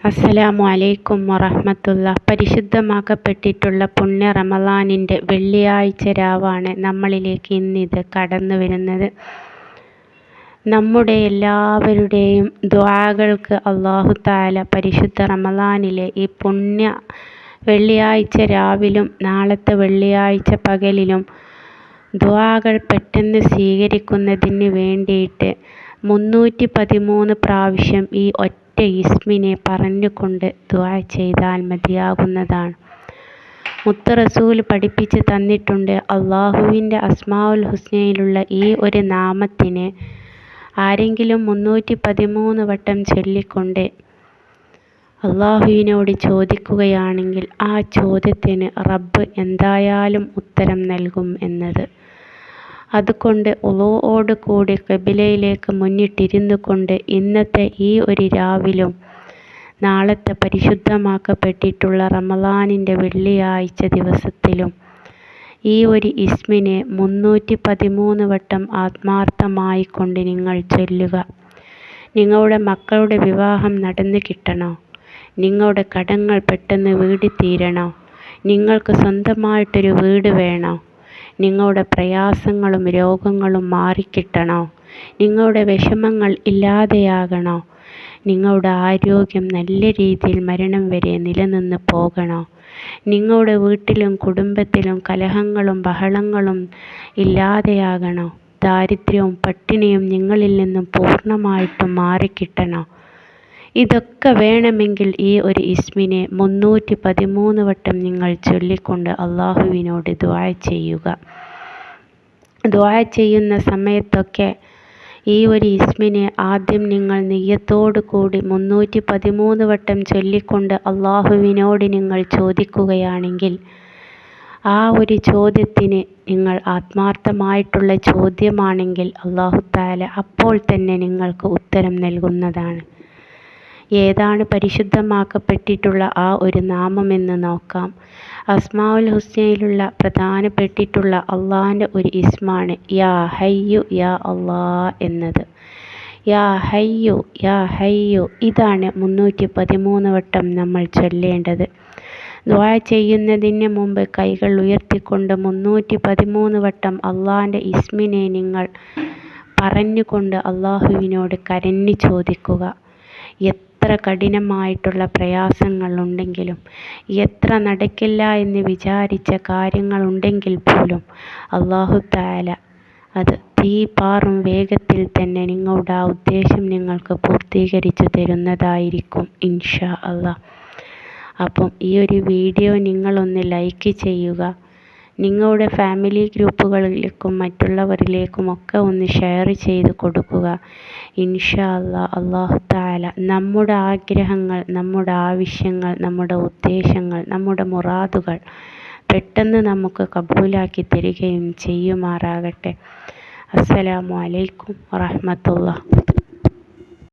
അസ്സലാമു അലൈക്കും വറഹ്മത്തുള്ള. പരിശുദ്ധമാക്കപ്പെട്ടിട്ടുള്ള പുണ്യ റമലാനിന്റെ വെള്ളിയാഴ്ച രാവാണ് നമ്മളിലേക്ക് ഇന്നിത് കടന്നു വരുന്നത്. നമ്മുടെ എല്ലാവരുടെയും ദ്വാകൾക്ക് അള്ളാഹു താല പരിശുദ്ധ റമളാനിലെ ഈ പുണ്യ വെള്ളിയാഴ്ച രാവിലും നാളത്തെ വെള്ളിയാഴ്ച പകലിലും ദ്വാകൾ പെട്ടെന്ന് സ്വീകരിക്കുന്നതിന് വേണ്ടിയിട്ട് മുന്നൂറ്റി പതിമൂന്ന് പ്രാവശ്യം ഈ ഒറ്റ ഇസ്മിനെ പറഞ്ഞുകൊണ്ട് ദുആ ചെയ്താൽ മതിയാകുന്നതാണ്. മുത്ത് റസൂൽ പഠിപ്പിച്ച് തന്നിട്ടുണ്ട് അള്ളാഹുവിന്റെ അസ്മാഉൽ ഹുസ്നയിലുള്ള ഈ ഒരു നാമത്തിന് ആരെങ്കിലും മുന്നൂറ്റി പതിമൂന്ന് വട്ടം ചൊല്ലിക്കൊണ്ട് അള്ളാഹുവിനോട് ചോദിക്കുകയാണെങ്കിൽ ആ ചോദ്യത്തിന് റബ്ബ് എന്തായാലും ഉത്തരം നൽകും എന്നത്. അതുകൊണ്ട് ഉളോയോട് കൂടി കബിലയിലേക്ക് മുന്നിട്ടിരുന്നു കൊണ്ട് ഇന്നത്തെ ഈ ഒരു രാവിലും നാളത്തെ പരിശുദ്ധമാക്കപ്പെട്ടിട്ടുള്ള റമളാനിന്റെ വെള്ളിയാഴ്ച ദിവസത്തിലും ഈ ഒരു ഇസ്മിനെ മുന്നൂറ്റി പതിമൂന്ന് വട്ടം ആത്മാർത്ഥമായി കൊണ്ട് നിങ്ങൾ ചൊല്ലുക. നിങ്ങളുടെ മക്കളുടെ വിവാഹം നടന്നു കിട്ടണോ? നിങ്ങളുടെ കടങ്ങൾ പെട്ടെന്ന് വീടിത്തീരണോ? നിങ്ങൾക്ക് സ്വന്തമായിട്ടൊരു വീട് വേണോ? നിങ്ങളുടെ പ്രയാസങ്ങളും രോഗങ്ങളും മാറിക്കിട്ടണോ. നിങ്ങളുടെ വിഷമങ്ങൾ ഇല്ലാതെയാകണോ. നിങ്ങളുടെ ആരോഗ്യം നല്ല രീതിയിൽ മരണം വരെ നിലനിന്ന് പോകണോ. നിങ്ങളുടെ വീട്ടിലും കുടുംബത്തിലും കലഹങ്ങളും ബഹളങ്ങളും ഇല്ലാതെയാകണോ. ദാരിദ്ര്യവും പട്ടിണിയും നിങ്ങളിൽ നിന്നും പൂർണമായിട്ടും മാറിക്കിട്ടണോ. ഇതൊക്കെ വേണമെങ്കിൽ ഈ ഒരു ഇസ്മിനെ മുന്നൂറ്റി പതിമൂന്ന് വട്ടം നിങ്ങൾ ചൊല്ലിക്കൊണ്ട് അള്ളാഹുവിനോട് ദ്വാ ചെയ്യുക. ദ്വാ ചെയ്യുന്ന സമയത്തൊക്കെ ഈ ഒരു ഇസ്മിനെ ആദ്യം നിങ്ങൾ നെയ്യത്തോടു കൂടി മുന്നൂറ്റി പതിമൂന്ന് വട്ടം ചൊല്ലിക്കൊണ്ട് അള്ളാഹുവിനോട് നിങ്ങൾ ചോദിക്കുകയാണെങ്കിൽ ആ ഒരു ചോദ്യത്തിന് നിങ്ങൾ ആത്മാർത്ഥമായിട്ടുള്ള ചോദ്യമാണെങ്കിൽ അള്ളാഹു താല അപ്പോൾ തന്നെ നിങ്ങൾക്ക് ഉത്തരം നൽകുന്നതാണ്. ഏതാണ് പരിശുദ്ധമാക്കപ്പെട്ടിട്ടുള്ള ആ ഒരു നാമമെന്ന് നോക്കാം. അസ്മാഉൽ ഹുസ്നയിലുള്ള പ്രധാനപ്പെട്ടിട്ടുള്ള അള്ളാഹിന്റെ ഒരു ഇസ്മാണ് യാ ഹയ്യു യാ അള്ളാ എന്നത്. യാ ഹയ്യു യാ ഹയ്യു ഇതാണ് മുന്നൂറ്റി പതിമൂന്ന് വട്ടം നമ്മൾ ചൊല്ലേണ്ടത്. ദ്വാ ചെയ്യുന്നതിന് മുമ്പ് കൈകൾ ഉയർത്തിക്കൊണ്ട് മുന്നൂറ്റി പതിമൂന്ന് വട്ടം അള്ളാഹിന്റെ ഇസ്മിനെ നിങ്ങൾ പറഞ്ഞുകൊണ്ട് അള്ളാഹുവിനോട് കരഞ്ഞു ചോദിക്കുക. എത്ര കഠിനമായിട്ടുള്ള പ്രയാസങ്ങളുണ്ടെങ്കിലും എത്ര നടക്കില്ല എന്ന് വിചാരിച്ച കാര്യങ്ങളുണ്ടെങ്കിൽ പോലും അള്ളാഹു താല അത് തീ പാറും വേഗത്തിൽ തന്നെ നിങ്ങളുടെ ആ ഉദ്ദേശം നിങ്ങൾക്ക് പൂർത്തീകരിച്ചു തരുന്നതായിരിക്കും ഇൻഷാ അള്ളാഹ് അപ്പം ഈ ഒരു വീഡിയോ നിങ്ങളൊന്ന് ലൈക്ക് ചെയ്യുക. നിങ്ങളുടെ ഫാമിലി ഗ്രൂപ്പുകളിലേക്കും മറ്റുള്ളവരിലേക്കും ഒക്കെ ഒന്ന് ഷെയർ ചെയ്ത് കൊടുക്കുക. ഇൻഷാ അല്ലാ അള്ളാഹു താല നമ്മുടെ ആഗ്രഹങ്ങൾ നമ്മുടെ ആവശ്യങ്ങൾ നമ്മുടെ ഉദ്ദേശങ്ങൾ നമ്മുടെ മുറാദുകൾ പെട്ടെന്ന് നമുക്ക് കബൂലാക്കി തരികയും ചെയ്യുമാറാകട്ടെ. അസ്സലാമു അലൈക്കും വറഹമത്തുള്ള